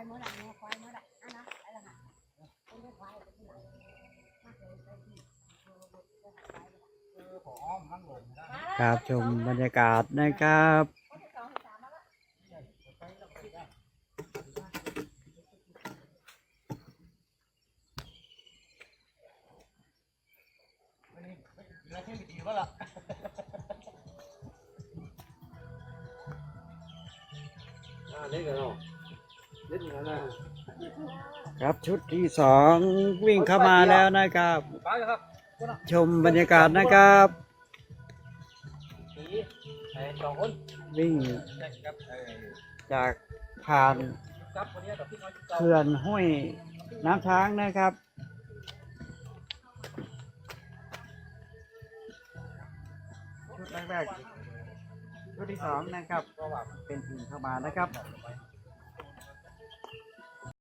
ายเมื่อไหร่แม่ควายเมื่อไหร่อะนะไปละค่ะคนควายไปที่หลังมาเลยไปที่ไหาควายไปละเออขออ้อมนั่งลงได้มาแล้วครับชมบรรยากาศนะครับคนที่สองที่สามมาแล้ววันนี้แล้วที่ดีว่ล่ะอ่าเล่นกันเนาะ ครับชุดที่สองวิ่งเข้ามาแล้วนะครับไปครับชมบรรยากาศนะครับสีไอ้สองคนวิ่งเล่นกับไอ้จากผ่านกับคนนี้กับพี่น้อยเก่าเขื่อนห้วยน้ำช้างนะครับชุดแรกๆชุดที่สองนะครับก็ว่าเป็นทีมเข้ามานะครับไ